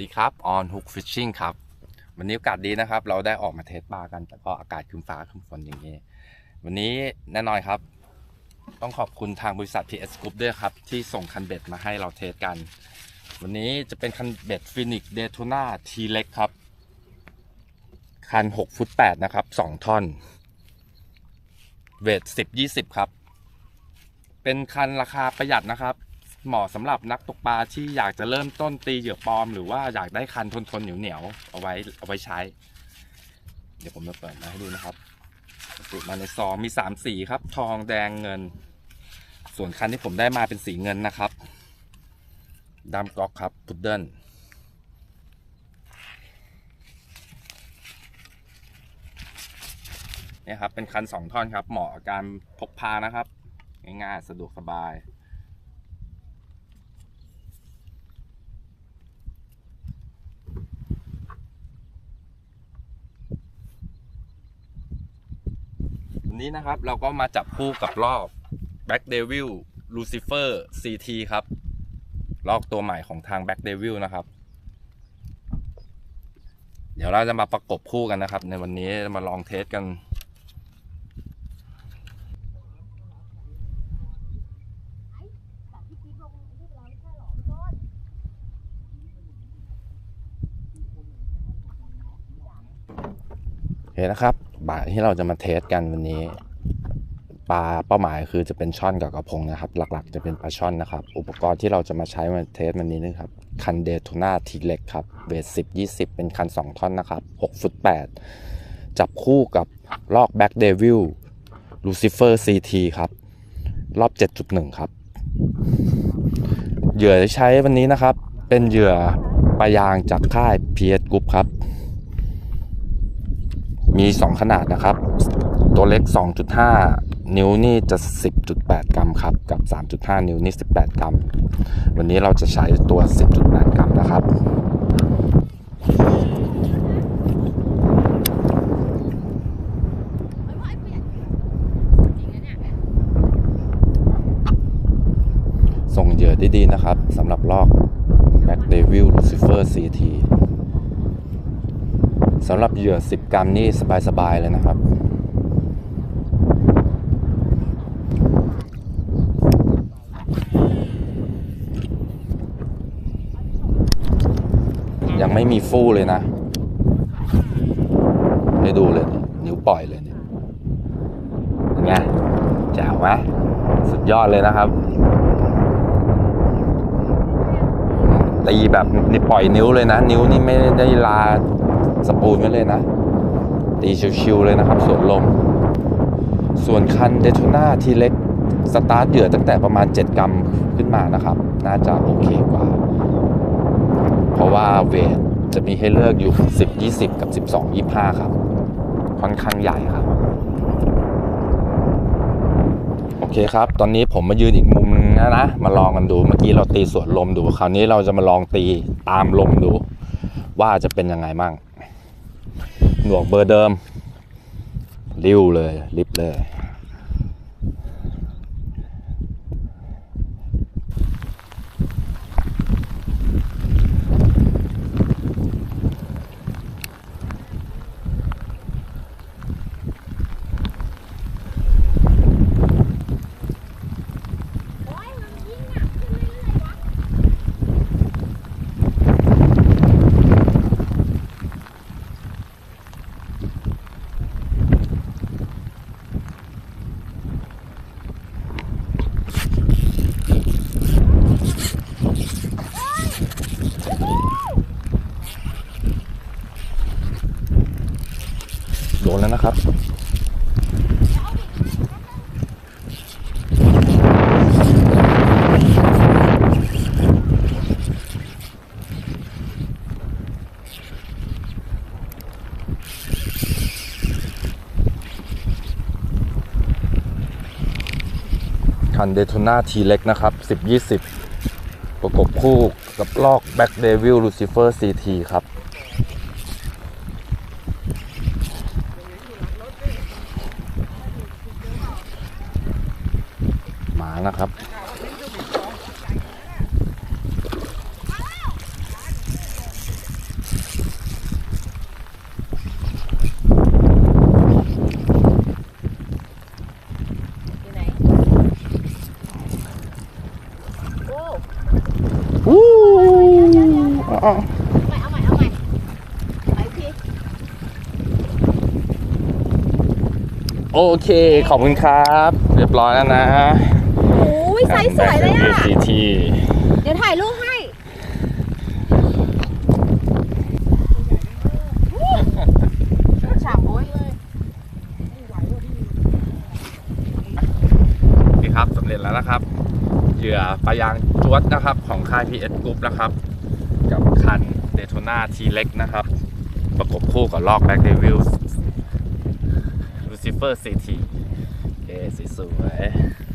ดีครับ On Hook Fishing ครับ วันนี้โอกาสดีนะครับ เราได้ออกมาเทสปลากัน แต่ก็อากาศครึ้มฟ้าครึ้มฝนอย่างนี้ วันนี้แน่นอนครับ ต้องขอบคุณทางบริษัท PS Group ด้วยครับ ที่ส่งคันเบ็ดมาให้เราเทสกัน วันนี้จะเป็นคันเบ็ด Phoenix Daytona T เล็กครับ คัน 6 ฟุต 8 นะครับ 2 ท่อน เวท10 20 ครับ เป็นคันราคาประหยัดนะครับ เหมาะสำหรับนักตกปลาที่อยากจะเริ่มต้นตีเหยื่อปลอม หรือว่าอยากได้คันทนทนเหนียวเหนียวๆเอาไว้เอาไว้ใช้ เดี๋ยวผมจะเปิดมาให้ดูนะครับติดมาในซองมีสามสีครับ ทองแดงเงิน ส่วนคันที่ผมได้มาเป็นสีเงินนะครับดำก๊อกครับพุดเดิ้ลเนี่ยครับเป็นคันสองท่อนครับ เหมาะกับการพกพานะครับ ง่ายๆ สะดวกสบาย นนี้นะครับ เราก็มาจับคู่กับลอก Black Devil Lucifer CT ครับ ลอกตัวใหม่ของทาง Black Devil นะครับ เดี๋ยวเราจะมาประกบคู่กันนะครับ ในวันนี้มาลองเทสกันโอเคนะครับ บายที่เราจะมาเทสกันวันนี้ปลาเป้าหมายคือจะเป็นช่อนกับกระพงนะครับ หลักๆ จะเป็นปลาช่อนนะครับ อุปกรณ์ที่เราจะมาใช้มาเทสวันนี้นะครับคันเดโทน่าทีเล็กครับเวทสิบยี่สิบเป็นคัน 2 ท่อนนะครับ6ฟุต8จับคู่กับลอกแบ็กเดวิลลูซิเฟอร์ซีทีครับ รอบ 7.1 ครับ เหยื่อที่ใช้วันนี้นะครับ เป็นเหยื่อปลายางจากค่าย PS Group ครับ มี 2 ขนาดนะครับ ตัวเล็ก 2.5 นิ้วนี่จะ 10.8 กรัมครับ กับ 3.5 นิ้วนี่ 18 กรัม วันนี้เราจะใช้ตัว 10.8 กรัมนะครับส่งเหยื่อได้ดีนะครับสำหรับลอก Black Devil Lucifer CT สำหรับเหยื่อ 10 กรัมนี่สบาย ๆ เลยนะครับ ยังไม่มีฟู่เลยนะ ให้ดูเลย นิ้วปล่อยเลยเนี่ยเป็นไงแจ๋วไหมสุดยอดเลยนะครับตีแบบนี่ปล่อยนิ้วเลยนะ นิ้วนี่ไม่ได้ลา สปูนไว้เลยนะ ตีชิวๆเลยนะครับ สวนลม ส่วนคันเดโทนาทีเล็กสตาร์ทเหยื่อตั้งแต่ประมาณ 7 กรัมขึ้นมานะครับ น่าจะโอเคกว่า เพราะว่าเวทจะมีให้เลือกอยู่ 10 20 กับ 12 25 ครับ ค่อนข้างใหญ่ครับ โอเคครับ ตอนนี้ผมมายืนอีกมุมนึงนะนะ มาลองกันดู เมื่อกี้เราตีสวนลมดู คราวนี้เราจะมาลองตีตามลมดู ว่าจะเป็นยังไงมั่ง หนวกเบอร์เดิม ริ้วเลย ลิฟเลย โดนแล้วนะครับคันเดโทนาทีเล็กนะครับ 10-20 ประกบคู่กับลอกแบ็กเดวิลลูซิเฟอร์ซีทีครับานะครับอ้อ๋โอเค ขอบคุณครับ เรียบร้อยแล้วนะ อ้ยไซส์สวยเลยอะ ACT เดี๋ยวถ่ายรูปให้ฉ่ำโอ้ยนี่ครับสำเร็จแล้วนะครับ เหยื่อปลายางจวดนะครับของค่าย PS Group นะครับ กับคันเดโ t นาทีเล็กนะครับ ประกบคู่กับลอกแบ็กเดวิลลูซิเฟอร์ซีทีเอสวยๆ